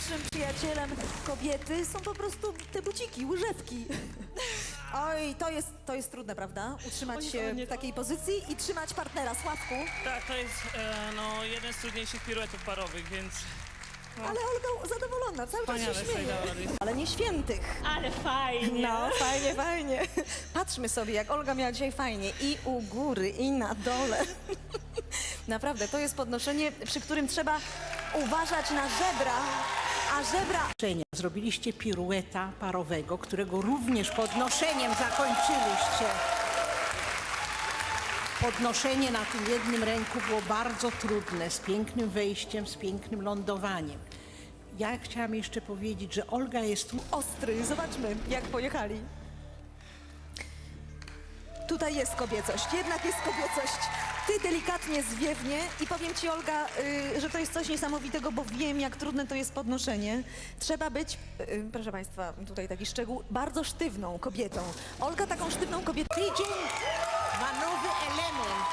najlepszym przyjacielem kobiety są po prostu te buciki, łyżewki. Oj, to jest, to jest trudne, prawda? Utrzymać Oj, się nie w to. takiej pozycji i trzymać partnera. Sławku, Tak, to jest e, no, jeden z trudniejszych piruetów parowych, więc ale Olga zadowolona, cały czas się wspaniale sobie śmieje. dała radę. Ale nie świętych. Ale fajnie. No, fajnie, fajnie. Patrzmy sobie, jak Olga miała dzisiaj fajnie. I u góry, i na dole. Naprawdę, to jest podnoszenie, przy którym trzeba uważać na żebra, a żebra... Zrobiliście pirueta parowego, którego również podnoszeniem zakończyliście. Podnoszenie na tym jednym ręku było bardzo trudne, z pięknym wejściem, z pięknym lądowaniem. Ja chciałam jeszcze powiedzieć, że Olga jest ostry. Zobaczmy, jak pojechali. Tutaj jest kobiecość, jednak jest kobiecość. Ty delikatnie zwiewnie i powiem ci, Olga, y, że to jest coś niesamowitego, bo wiem, jak trudne to jest podnoszenie. Trzeba być, y, proszę Państwa, tutaj taki szczegół, bardzo sztywną kobietą. Olga taką sztywną kobietą. tydzień ma nowy element.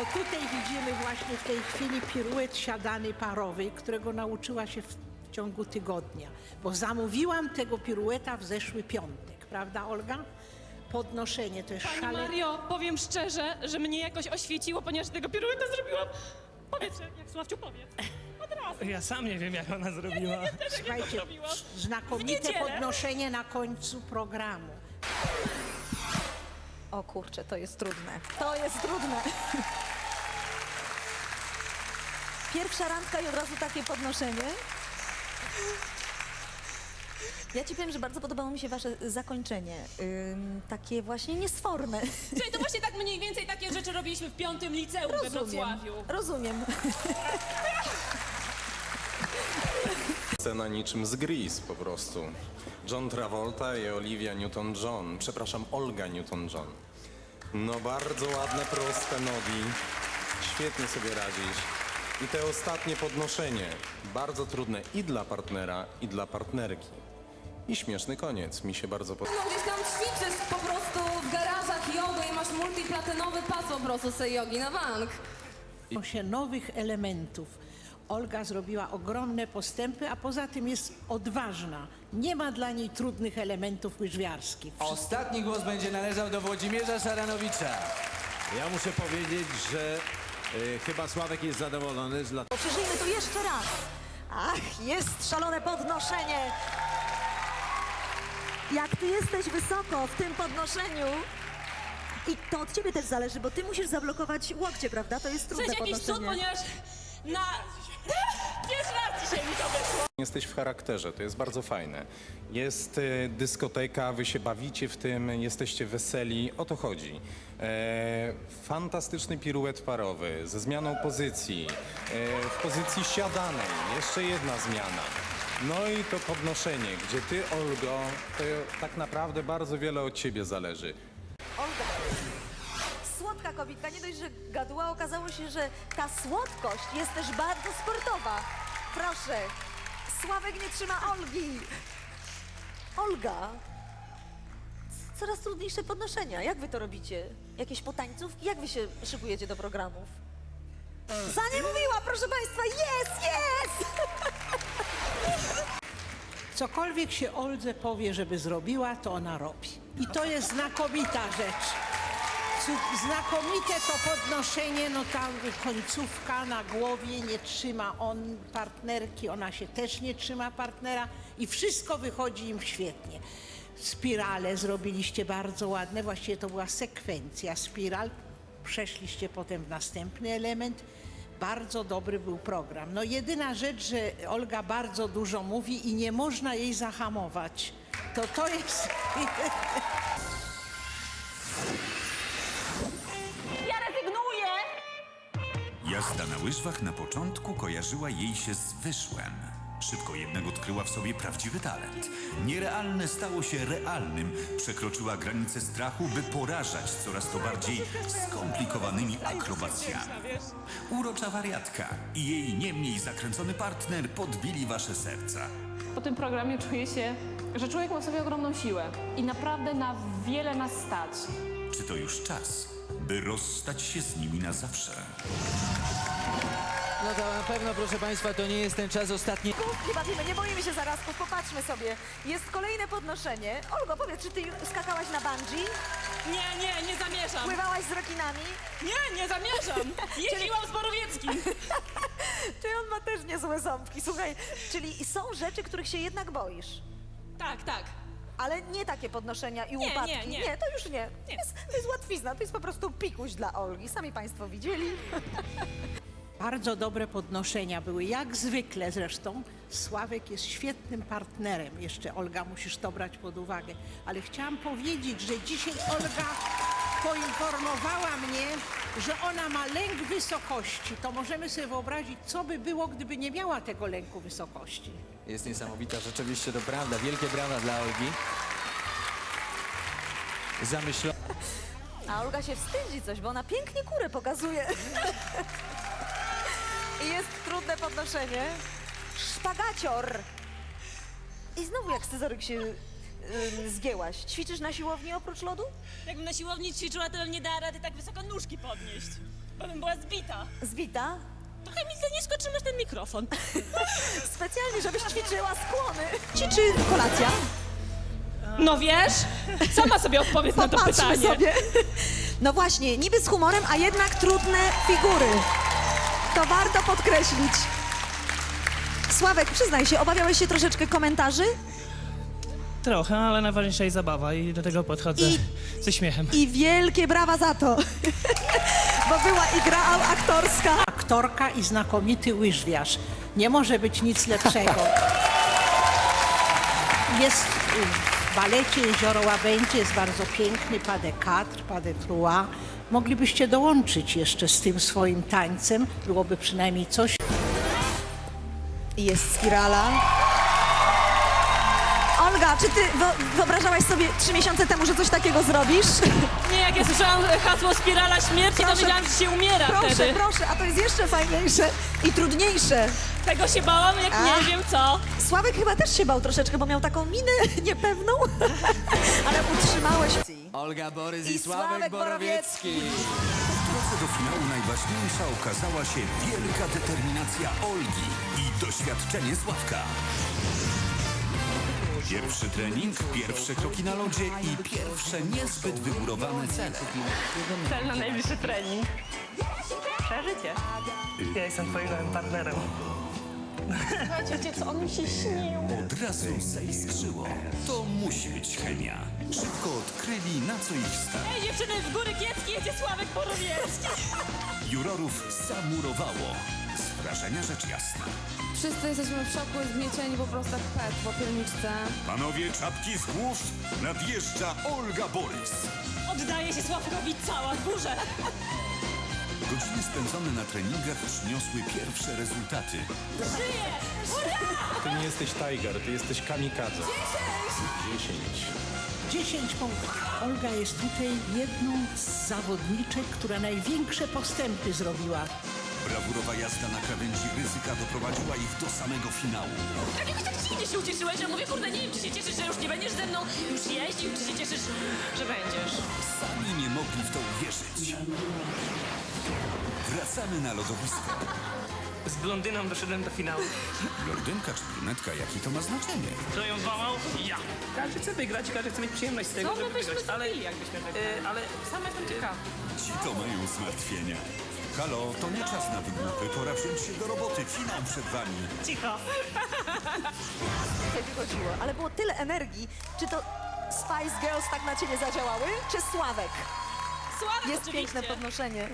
O tutaj widzimy właśnie w tej chwili piruet siadany parowy, którego nauczyła się w ciągu tygodnia. Bo zamówiłam tego pirueta w zeszły piątek, prawda Olga? Podnoszenie to jest Pani szale... Mario, powiem szczerze, że mnie jakoś oświeciło, ponieważ tego pirueta zrobiłam. Powiedz, jak Sławciu powiedz. Od razu. Ja sam nie wiem, jak ona zrobiła. Słuchajcie, zrobiłam. W znakomite niedzielę. podnoszenie na końcu programu. O kurczę, to jest trudne. To jest trudne. Pierwsza randka i od razu takie podnoszenie. Ja ci powiem, że bardzo podobało mi się wasze zakończenie. Ym, takie właśnie niesforne. Czyli to właśnie tak mniej więcej takie rzeczy robiliśmy w piątym liceum we Rozumiem. Wrocławiu. Rozumiem. Scena niczym z Grease po prostu. John Travolta i Olivia Newton-John, przepraszam, Olga Newton-John. No bardzo ładne, proste nogi. Świetnie sobie radzisz. I te ostatnie podnoszenie, bardzo trudne i dla partnera, i dla partnerki. I śmieszny koniec, mi się bardzo podoba. No gdzieś tam ćwiczysz po prostu w garażach jogę i masz multiplatynowy pas po prostu z tej jogi na bank. się nowych elementów. Olga zrobiła ogromne postępy, a poza tym jest odważna. Nie ma dla niej trudnych elementów łyżwiarskich. Ostatni głos będzie należał do Włodzimierza Szaranowicza. Ja muszę powiedzieć, że e, chyba Sławek jest zadowolony, dla... Przeżyjmy to jeszcze raz. Ach, jest szalone podnoszenie. Jak ty jesteś wysoko w tym podnoszeniu. I to od ciebie też zależy, bo ty musisz zablokować łokcie, prawda? To jest To trudne jest jakiś cud, podnoszenie. ponieważ na... Pierwszy raz dzisiaj mi to wyszło. Jesteś w charakterze, to jest bardzo fajne. Jest e, dyskoteka, wy się bawicie w tym, jesteście weseli, o to chodzi. E, fantastyczny piruet parowy ze zmianą pozycji, e, w pozycji siadanej, jeszcze jedna zmiana. No i to podnoszenie, gdzie ty, Olgo, to tak naprawdę bardzo wiele od ciebie zależy. Olga. Słodka kobitka, nie dość, że gaduła, okazało się, że ta słodkość jest też bardzo sportowa. Proszę, Sławek nie trzyma Olgi. Olga. Coraz trudniejsze podnoszenia. Jak wy to robicie? Jakieś potańcówki? Jak wy się szykujecie do programów? Za nie mówiła, proszę państwa, jest, jest! Cokolwiek się Oldze powie, żeby zrobiła, to ona robi. I to jest znakomita rzecz. Znakomite to podnoszenie, no ta końcówka na głowie nie trzyma on partnerki, ona się też nie trzyma partnera i wszystko wychodzi im świetnie. Spirale zrobiliście bardzo ładne, właściwie to była sekwencja spiral. Przeszliście potem w następny element. Bardzo dobry był program. No jedyna rzecz, że Olga bardzo dużo mówi i nie można jej zahamować. To to jest... Ja rezygnuję! Jazda na łyżwach na początku kojarzyła jej się z wyszłem. Szybko jednak odkryła w sobie prawdziwy talent. Nierealne stało się realnym. Przekroczyła granice strachu, by porażać coraz to bardziej skomplikowanymi akrobacjami. Urocza wariatka i jej nie mniej zakręcony partner podbili wasze serca. Po tym programie czuję się, że człowiek ma w sobie ogromną siłę i naprawdę na wiele nas stać. Czy to już czas, by rozstać się z nimi na zawsze? No to na pewno, proszę Państwa, to nie jest ten czas ostatni. Kubki bawimy, nie boimy się zarazków, popatrzmy sobie. Jest kolejne podnoszenie. Olgo, powiedz, czy ty skakałaś na bungee? Nie, nie, nie zamierzam. Pływałaś z rekinami? Nie, nie zamierzam. Jeździłam z Borowieckim. Czy on ma też niezłe ząbki? Słuchaj, czyli są rzeczy, których się jednak boisz. Tak, tak. Ale nie takie podnoszenia i Nie, upadki. nie, nie. to już nie. To jest, to jest łatwizna, to jest po prostu pikuś dla Olgi. Sami Państwo widzieli. Bardzo dobre podnoszenia były, jak zwykle zresztą. Sławek jest świetnym partnerem. Jeszcze Olga, musisz to brać pod uwagę. Ale chciałam powiedzieć, że dzisiaj Olga poinformowała mnie, że ona ma lęk wysokości. To możemy sobie wyobrazić, co by było, gdyby nie miała tego lęku wysokości. Jest niesamowita, rzeczywiście to prawda. Wielkie brawa dla Olgi. Zamyślona. A Olga się wstydzi coś, bo ona pięknie kurę pokazuje. I jest trudne podnoszenie. Szpagacior. I znowu jak scyzoryk się ym, zgięłaś. Ćwiczysz na siłowni oprócz lodu? Jakbym na siłowni ćwiczyła, to bym nie dała rady tak wysoko nóżki podnieść. Bo bym była zbita. Zbita? Trochę mi za nisko trzymasz ten mikrofon. Specjalnie, żebyś ćwiczyła skłony. Ci czy kolacja? No wiesz, sama sobie odpowiedz na to Popatrzmy pytanie. sobie. No właśnie, niby z humorem, a jednak trudne figury. To warto podkreślić. Sławek, przyznaj się, obawiałeś się troszeczkę komentarzy? Trochę, ale najważniejsza jest zabawa i do tego podchodzę I- ze śmiechem. I wielkie brawa za to. Bo była i gra aktorska. Aktorka i znakomity łyżwiarz. Nie może być nic lepszego. Jest w balecie Jezioro Łabędzie, jest bardzo piękny pas de quatre, pas de trois. Moglibyście dołączyć jeszcze z tym swoim tańcem, byłoby przynajmniej coś. I jest spirala. Olga, czy ty wo- wyobrażałaś sobie trzy miesiące temu, że coś takiego zrobisz? Nie, jak ja słyszałam hasło spirala śmierci, to Proszę. wiedziałam, że się umiera Proszę, wtedy. proszę, a to jest jeszcze fajniejsze i trudniejsze. Tego się bałam, jak A. nie wiem co. Sławek chyba też się bał troszeczkę, bo miał taką minę niepewną, ale utrzymałeś. Olga Borys i, I Sławek Sławek Borowiecki. W drodze do finału najważniejsza okazała się wielka determinacja Olgi i doświadczenie Sławka. Pierwszy trening, pierwsze kroki na lodzie i pierwsze niezbyt wygórowane cele. Cel na najbliższy trening. Przeżycie. Ja jestem twoim nowym partnerem. Wiecie co, on mi się śnił. Od razu zaiskrzyło. To musi być chemia. Szybko odkryli, na co ich stać. Ej, dziewczyny, w góry Kiecki jedzie Sławek Borowiecki. Jurorów zamurowało. Z wrażenia rzecz jasna. Wszyscy jesteśmy w szoku, zgniecieni po prostu jak pet w popielniczce. Panowie, czapki z głów. Nadjeżdża Olga Borys. Oddaje się Sławkowi cała w górze. Godziny spędzone na treningach przyniosły pierwsze rezultaty. Ty nie jesteś Tiger, ty jesteś kamikadze. 10. 10 punktów. Olga jest tutaj jedną z zawodniczek, która największe postępy zrobiła. Brawurowa jazda na krawędzi ryzyka doprowadziła ich do samego finału. Tak jakoś tak dziwnie się ucieszyłeś, że mówię, kurde, nie wiem, czy się cieszysz, że już nie będziesz ze mną już jeździł, czy się cieszysz, że będziesz. Sami nie mogli w to uwierzyć. Wracamy na lodowisko. Z blondyną doszedłem do finału. Blondynka czy brunetka, jaki to ma znaczenie? Kto ją wołał? Ja. Każdy chce wygrać, każdy chce mieć przyjemność z tego, Co my żeby byśmy wygrać. Ale, zrobili, jakbyśmy wygrali? y, ale Sama jestem ciekawa. Ci to mają zmartwienia. Halo, to nie czas na wygłupy, pora wziąć się do roboty. Finał przed wami. cicho. Tutaj wychodziło, ale było tyle energii. Czy to Spice Girls tak na ciebie zadziałały, czy Sławek? Sławek Jest oczywiście. piękne podnoszenie.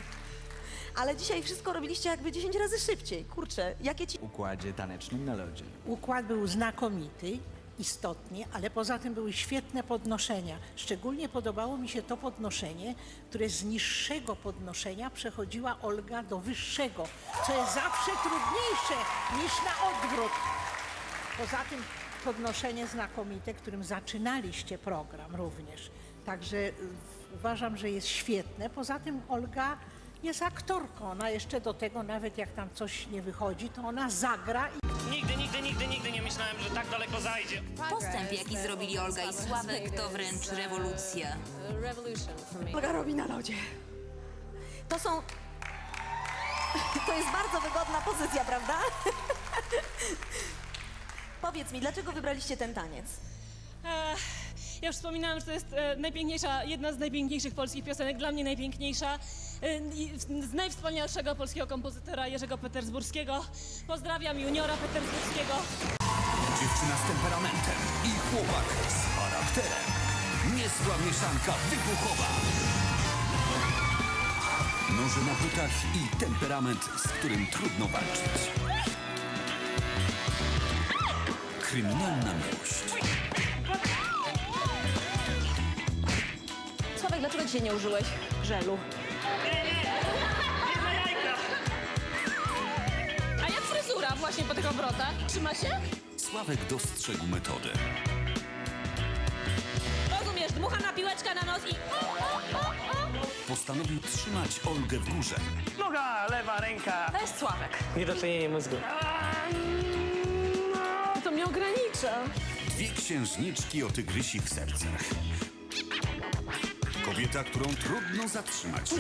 Ale dzisiaj wszystko robiliście jakby 10 razy szybciej. Kurczę, jakie ci... układzie tanecznym na lodzie. Układ był znakomity, istotnie, ale poza tym były świetne podnoszenia. Szczególnie podobało mi się to podnoszenie, które z niższego podnoszenia przechodziła Olga do wyższego, co jest zawsze trudniejsze niż na odwrót. Poza tym podnoszenie znakomite, którym zaczynaliście program również. Także y, uważam, że jest świetne. Poza tym Olga jest aktorką. Ona jeszcze do tego, nawet jak tam coś nie wychodzi, to ona zagra i Nigdy, nigdy, nigdy, nigdy nie myślałem, że tak daleko zajdzie. Postęp, jaki zrobili Olga i Sławek, to wręcz rewolucja. Olga robi na lodzie. To są To jest bardzo wygodna pozycja, prawda? Powiedz mi, dlaczego wybraliście ten taniec? E, ja już wspominałam, że to jest e, najpiękniejsza, jedna z najpiękniejszych polskich piosenek, dla mnie najpiękniejsza. e, z najwspanialszego polskiego kompozytora Jerzego Petersburskiego. Pozdrawiam juniora petersburskiego. Dziewczyna z temperamentem i chłopak z charakterem. Niezła mieszanka wybuchowa. Noże na butach i temperament, z którym trudno walczyć. Kryminalna miłość. Dlaczego dzisiaj nie użyłeś żelu? A jak fryzura właśnie po tych obrotach? Trzyma się? Sławek dostrzegł metodę. Rozumiesz, dmucha na piłeczkę na nos i... Postanowił trzymać Olgę w górze. Noga, lewa ręka. To jest Sławek. Niedotlenienie mózgu. To mnie ogranicza. Dwie księżniczki o tygrysich sercach. Kobieta, którą trudno zatrzymać.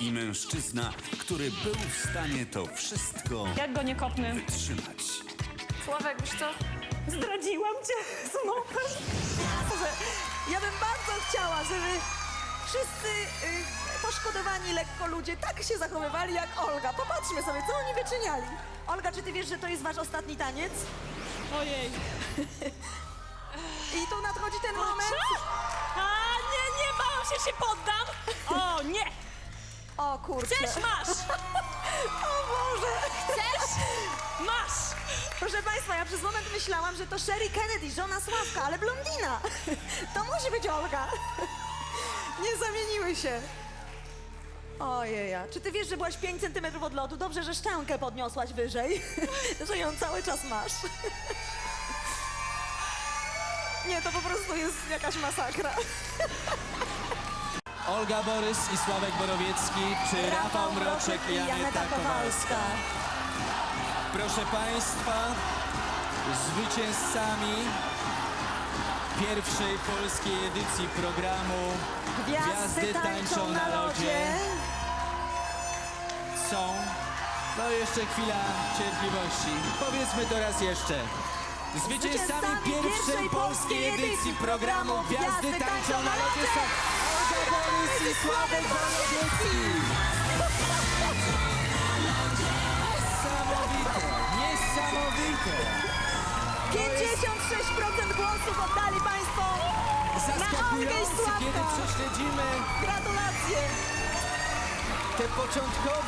I mężczyzna, który był w stanie to wszystko Jak go nie kopnę? wytrzymać. Sławek, wiesz co? Zdradziłam cię, snopem. Boże, ja bym bardzo chciała, żeby wszyscy y, poszkodowani lekko ludzie tak się zachowywali jak Olga. Popatrzmy sobie, co oni wyczyniali. Olga, czy ty wiesz, że to jest wasz ostatni taniec? Ojej. I tu nadchodzi ten moment. Nie, nie, bałam się, poddam. O nie! O kurczę. Chcesz, masz! O Boże. Chcesz? Masz! Proszę Państwa, ja przez moment myślałam, że to Sherry Kennedy, żona Sławka, ale blondina. To musi być Olga. Nie zamieniły się. Ojeja. Czy ty wiesz, że byłaś 5 centymetrów od lodu? Dobrze, że szczękę podniosłaś wyżej, że ją cały czas masz. Nie, to po prostu jest jakaś masakra. Olga Borys i Sławek Borowiecki, czy Rafał Mroczek i Janeta Kowalska. Proszę Państwa, zwycięzcami pierwszej polskiej edycji programu Gwiazdy tańczą na lodzie. są... No jeszcze chwila cierpliwości. Powiedzmy to raz jeszcze. Zwycięzcami pierwszej polskiej edycji programu Gwiazdy tańczą na lodzie są Borys i Sławek Borowiecki. Niesamowite, niesamowite. 56% głosów oddali Państwo na Olgę i Zaskakujące, kiedy Sławka. prześledzimy Gratulacje. te początkowe